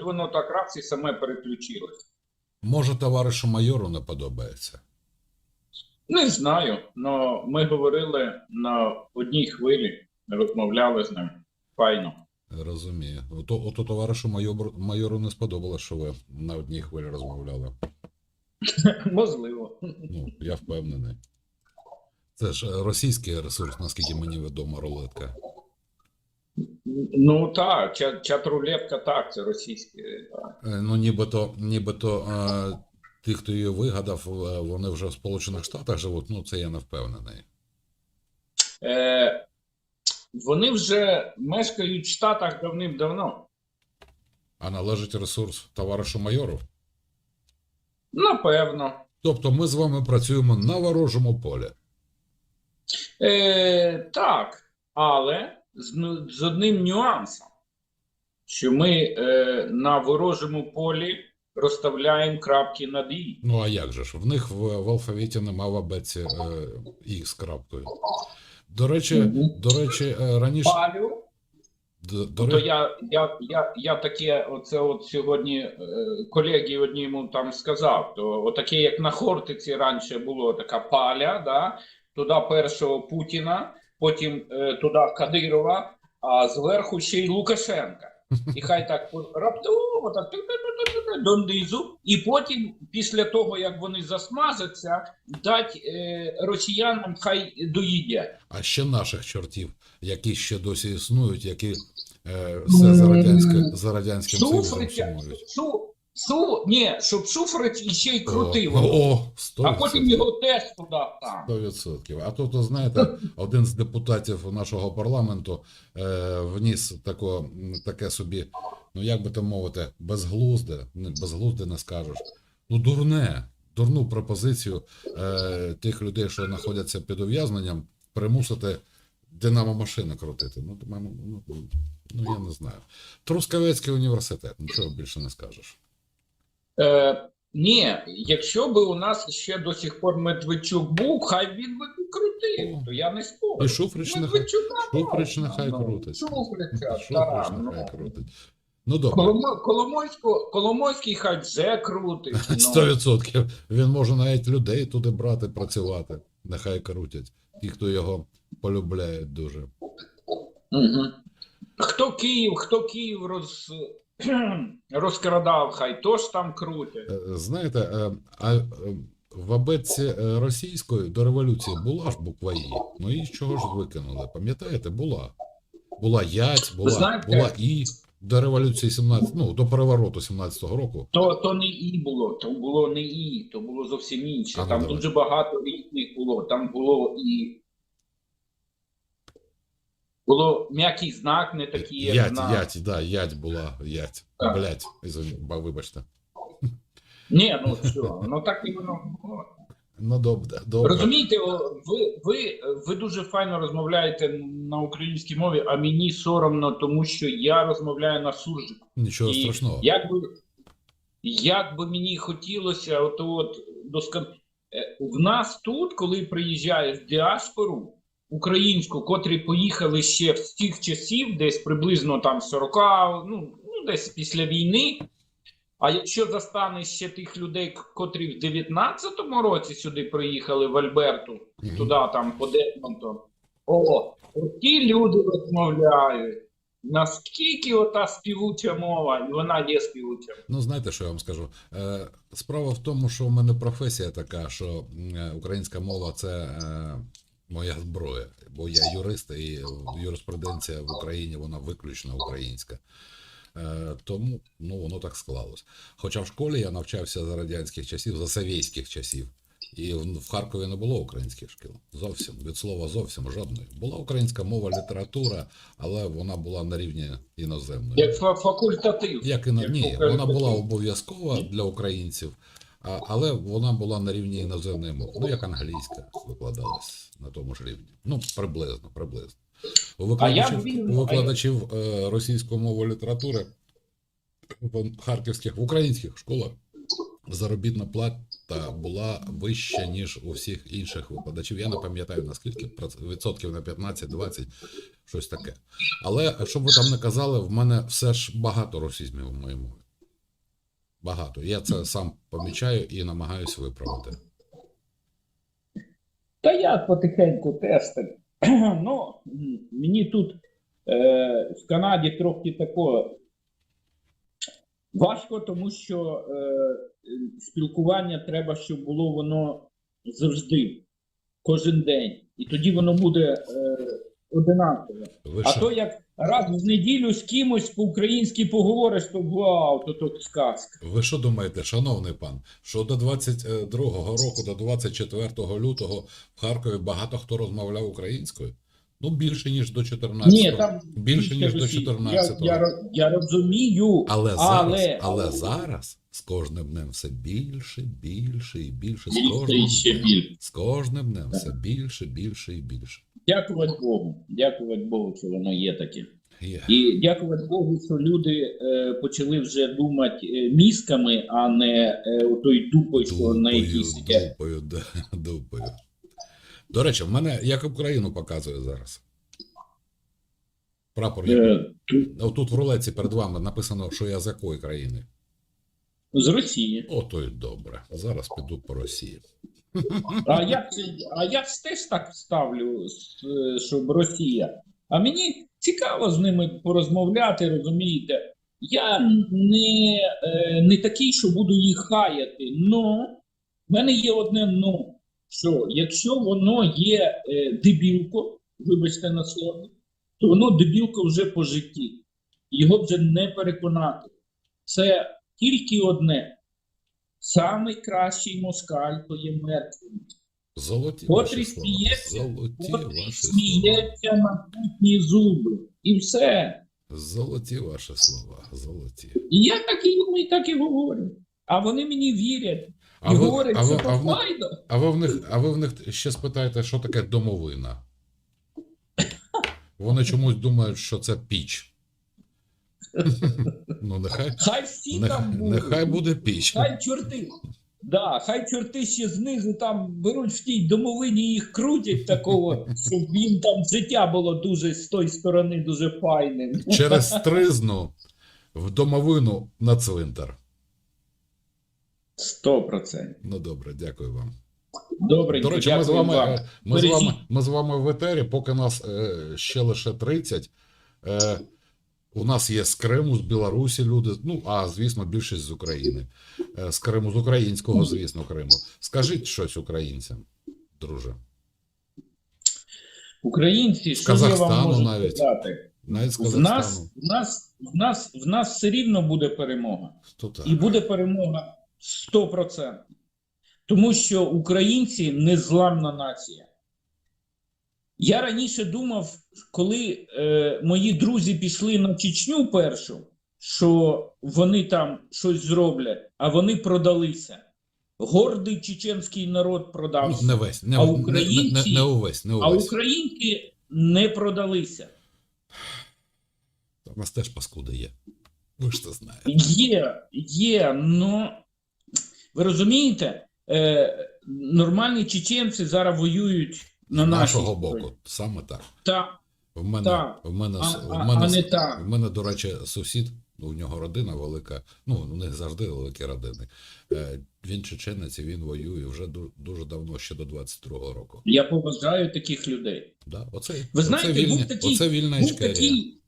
щось воно так раз і саме переключилось. Може, товаришу майору не подобається. Не знаю, але ми говорили на одній хвилі, розмовляли з ним. Файно. Розумію. Ото, ото товаришу майору, майору не сподобалось, що ви на одній хвилі розмовляли. Можливо. Ну, я впевнений. Це ж російський ресурс, наскільки мені відомо, рулетка. Ну так, чат, чат-рулетка так, це російське. Е, Ну, нібито, нібито е, ті, хто її вигадав, е, вони вже в Сполучених Штатах живуть. Ну, це я не впевнений. Е, вони вже мешкають в Штатах давним-давно. А належить ресурс товаришу майору. Напевно. Тобто ми з вами працюємо на ворожому полі. Е, так, але з, ну- з одним нюансом, що ми е, на ворожому полі розставляємо крапки над «і». Ну а як же ж? В них в, в алфавіті нема в абетці е, і з крапкою. До речі, Мгм. до речі, е, раніше. Палю, До, до то я, я, я, я таке, оце от сьогодні е, колеги одному там сказав, то отаке, як на Хортиці раніше було така паля, да? туди першого Путіна, потім е, туди Кадирова, а зверху ще й Лукашенка. І хай так раптово так донизу, і потім, після того, як вони засмажаться, дать е, росіянам хай доїдять. а ще наших чортів, які ще досі існують, які е, все за, радянське, за радянським Союзом сумують. Шу, ні, щоб шуфриць іще й крутив. О, о, 100%. а потім його теж туди там. 100%. А тут, знаєте, один з депутатів нашого парламенту е, вніс тако, таке собі, ну як би то мовити, безглузде, не безглузде не скажеш. Ну, дурне, дурну пропозицію е, тих людей, що знаходяться під ув'язненням, примусити динамо машини крутити. Ну, до ну, ну я не знаю. Трускавецький університет, нічого більше не скажеш. Е, ні, якщо би у нас ще до сих пор Медведчук був, хай він би крутив, то я не спорю. І Шуфрич нехай, Шуфрич нехай ну, крутить. Шуфрича, Шуфрич нехай ну. крутить. Ну добре. Коломойсько, Коломойський хай вже крутить. ну. Сто відсотків. Він може навіть людей туди брати, працювати. Нехай крутять. Ті, хто його полюбляють дуже. Мгм. Хто Київ, хто Київ роз... розкрадав, хай тож там крутять. Е, Знаєте, е, а е, в абетці е, російської до революції була ж буква І. Ну і чого ж викинули? Пам'ятаєте, була. Була ять, була, знаєте- була І. До революції 17, ну, до перевороту 17-го року. То, то не І було, то було не І, то було зовсім інше. А ну, там давай. дуже багато різних було. Там було і. Було м'який знак, не такий, як Ять, знак. ять, да, ять була, ять. Так. Блять, вибачте. Ні, ну що, ну так і воно було. Ну, добре, добре. Розумієте, ви, ви, ви дуже файно розмовляєте на українській мові, а мені соромно, тому що я розмовляю на суржику. Нічого І страшного. Як би, як би мені хотілося, от, от доскон... е, в нас тут, коли приїжджаєш в діаспору українську, котрі поїхали ще з тих часів, десь приблизно там 40, ну, ну десь після війни. А якщо застанеш ще тих людей, котрі в 19-му році сюди приїхали в Альберту, Мгм. туди там по Десмонту, о, ті люди розмовляють. Наскільки ота співуча мова, і вона є співуча. Ну, знаєте, що я вам скажу? Е, справа в тому, що в мене професія така, що е, українська мова це е, моя зброя. Бо я юрист, і юриспруденція в Україні вона виключно українська. Е, тому ну, воно так склалось. Хоча в школі я навчався за радянських часів, за совєтських часів. І в Харкові не було українських шкіл. Зовсім від слова зовсім жодної. Була українська мова, література, але вона була на рівні іноземної. Як факультатив. Як і на Як ні, вона була обов'язкова для українців, а, але вона була на рівні іноземної мови. Ну, як англійська викладалась на тому ж рівні. Ну, приблизно, приблизно. У викладачів, у викладачів е, російської мови літератури в харківських, в українських школах заробітна плата була вища, ніж у всіх інших викладачів. Я не пам'ятаю наскільки, відсотків на 15-20, щось таке. Але щоб ви там не казали, в мене все ж багато росізмів у моїй мові. Багато. Я це сам помічаю і намагаюся виправити. Та я потихеньку тестив. Ну, мені тут е, в Канаді трохи тако важко, тому що е, спілкування треба, щоб було воно завжди, кожен день. І тоді воно буде е, одинакове. Ви А то як раз в неділю з кимось по-українськи поговориш, то вау, то тут сказка. Ви що думаєте, шановний пан, що до 22-го року, до 24 лютого в Харкові багато хто розмовляв українською? Ну, більше, ніж до 14-го. Ні, там більше, ніж до Росії. 14-го. Я, я, я розумію, Але зараз, але, але зараз з кожним днем все більше, більше і більше. З кожним, більше. з кожним днем все більше, більше і більше. Дякувати Богу. Дякувати Богу, що воно є таке. Є. І дякувати Богу, що люди е, почали вже думати е, мізками, а не е, отою дупою, що на якійсь є. дупою, да, дупою. До речі, в мене як Україну показує зараз. Прапор. Е, тут в рулеці перед вами написано, що я з якої країни. з Росії. Ото й добре. Зараз піду по Росії. А я, а я теж так ставлю, щоб Росія. А мені цікаво з ними порозмовляти, розумієте. Я не, е, не такий, що буду їх хаяти. Но в мене є одне но, що якщо воно є е, дебілко, вибачте на слово, то воно дебілко вже по житті. Його вже не переконати. Це тільки одне. Самий кращий москаль то є мертвий. Золоті Котрий ваші сміється, ваші сміється на путні зуби. І все. Золоті ваші слова. Золоті. І я так і думаю, так і говорю. А вони мені вірять. А і ви, говорять, а, ви, що а, то файно. а, ви в них, а ви в них ще спитаєте, що таке домовина? Вони чомусь думають, що це піч. Ну, нехай, Хай всі нех- там будуть. нехай буде піч. Хай чорти. Да, хай чорти ще знизу там беруть в тій домовині їх крутять такого, щоб їм там життя було дуже з тої сторони дуже файним. Через тризну в домовину на цвинтар. Сто процентів. Ну добре, дякую вам. Добре, До речі, ми з вами, вам. ми з вами, ми з вами в етері, поки нас е, ще лише 30. Е, у нас є з Криму, з Білорусі люди, ну, а звісно, більшість з України. Е, з Криму, з українського, звісно, Криму. Скажіть щось українцям, друже. Українці, З що я вам можу навіть. сказати? Навіть з В нас, в, нас, в, нас, в нас все рівно буде перемога. То так. І буде перемога 100%. Тому що українці незламна нація. Я раніше думав, коли е, мої друзі пішли на Чечню першу, що вони там щось зроблять, а вони продалися. Гордий чеченський народ Ну, продався. не весь, не, А не, не, не, українці- не увесь, не А увесь. українки не продалися. У нас теж паскуди є. Ви ж це знаєте. Є, є, но ви розумієте, е, нормальні чеченці зараз воюють на нашого боку. Саме так. Та, В мене, Так. в мене, а, в мене, а не так. в мене, до речі, сусід, ну, у нього родина велика, ну, у них завжди великі родини. Е, Він чеченець і він воює вже дуже давно, ще до 22-го року. Я поважаю таких людей. Да? Оце, Ви знаєте, оце, був такий- оце вільна Був такий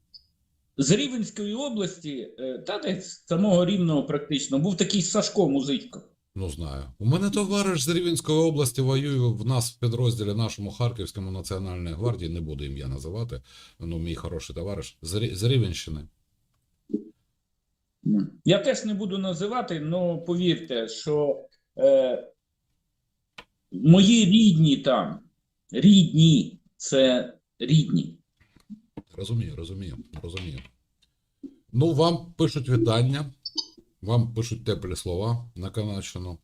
з Рівенської області, е, та десь самого рівного практично, був такий Сашко Музичко. Ну, знаю. У мене товариш з Рівенської області воює в нас в підрозділі нашому Харківському Національної гвардії, не буду ім'я називати, ну, мій хороший товариш, з, Рі- з Рівенщини. Я теж не буду називати, але повірте, що е, мої рідні там, рідні, це рідні. Розумію, розумію, розумію. Ну, вам пишуть вітання, вам пишуть теплі слова на Канадщину.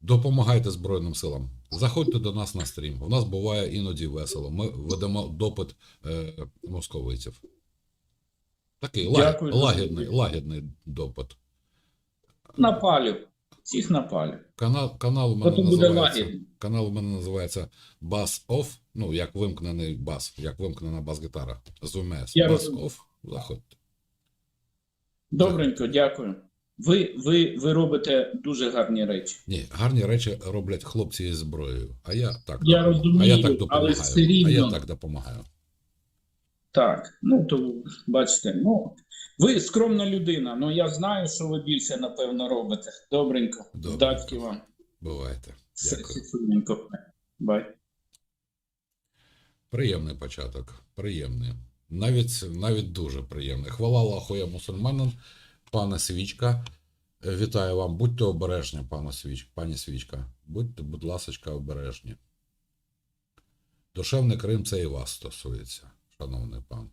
Допомагайте Збройним силам. Заходьте до нас на стрім. У нас буває іноді весело. Ми ведемо допит е, московитів. Такий Дякую дуже. лагідний, лагідний допит. Напалю. Всіх напалю. Канал, канал у мене називається. Канал у мене називається Bass Off. Ну, як вимкнений бас, як вимкнена бас-гітара. з УМС. Bass. Off. Заходьте. Добренько, дякую. Ви, ви, ви робите дуже гарні речі. Ні, гарні речі роблять хлопці із зброєю. А я так, Я розумію, а я так але допомагаю. все рівно- А я так допомагаю. Так, ну то бачите, ну ви скромна людина, але я знаю, що ви більше напевно робите. Добренько, Добре. вдачі вам. Бувайте. Дякую. Бай. Приємний початок. Приємний. Навіть, навіть дуже приємний. Хвала Аллаху, я мусульманин, пане Свічка. Е, Вітаю вам. Будьте обережні, пане Свіч, пані Свічка. Будьте, будь ласочка, обережні. Душевний Крим це і вас стосується, шановний пан.